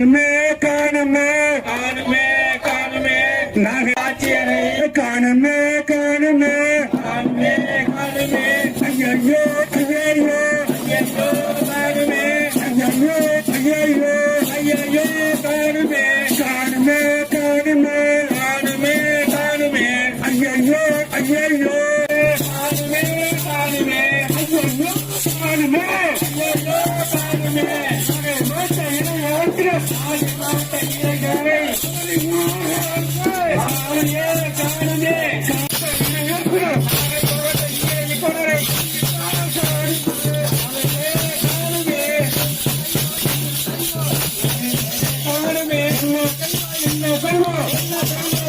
காணுமே காணுமே. காணுமே காணுமே நாக ஆட்சியரை காணுமே காணுமே. காணுமே காணுமே ஐயோ ஐயோ ஐயோ காணுமே ஐயோ ஐயோ ஐயோ காணுமே காணுமே. காணுமே காணுமே. காணுமே ஐயோ ஐயோ காணுமே காணுமே. ஐயோ காணுமே. என்ன சொல்வோம்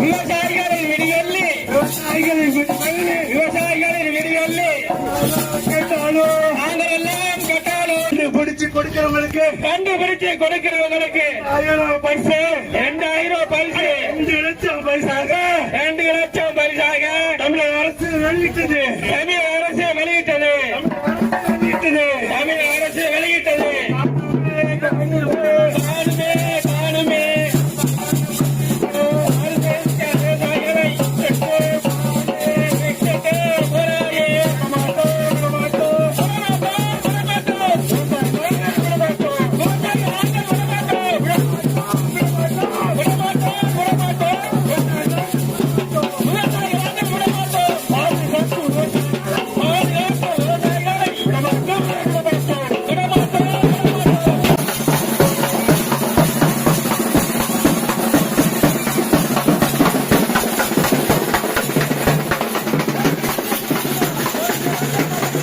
விவசாயிகளின் விடியல்லி விவசாயிகளின் விடியல்லி கேட்டாலும் பிரிச்சு கொடுக்கிறவங்களுக்கு பங்கு பிரிச்சு கொடுக்கிறவங்களுக்கு ஆயிரம் பைசு ரெண்டாயிரம் பரிசு. ரெண்டு லட்சம் பைசாக ரெண்டு லட்சம் பரிசாக தமிழக அரசு வெளியிட்டது. தமிழக அரசு வெளியிட்டது. வெளியிட்டது. தமிழக அரசு வெளியிட்டது.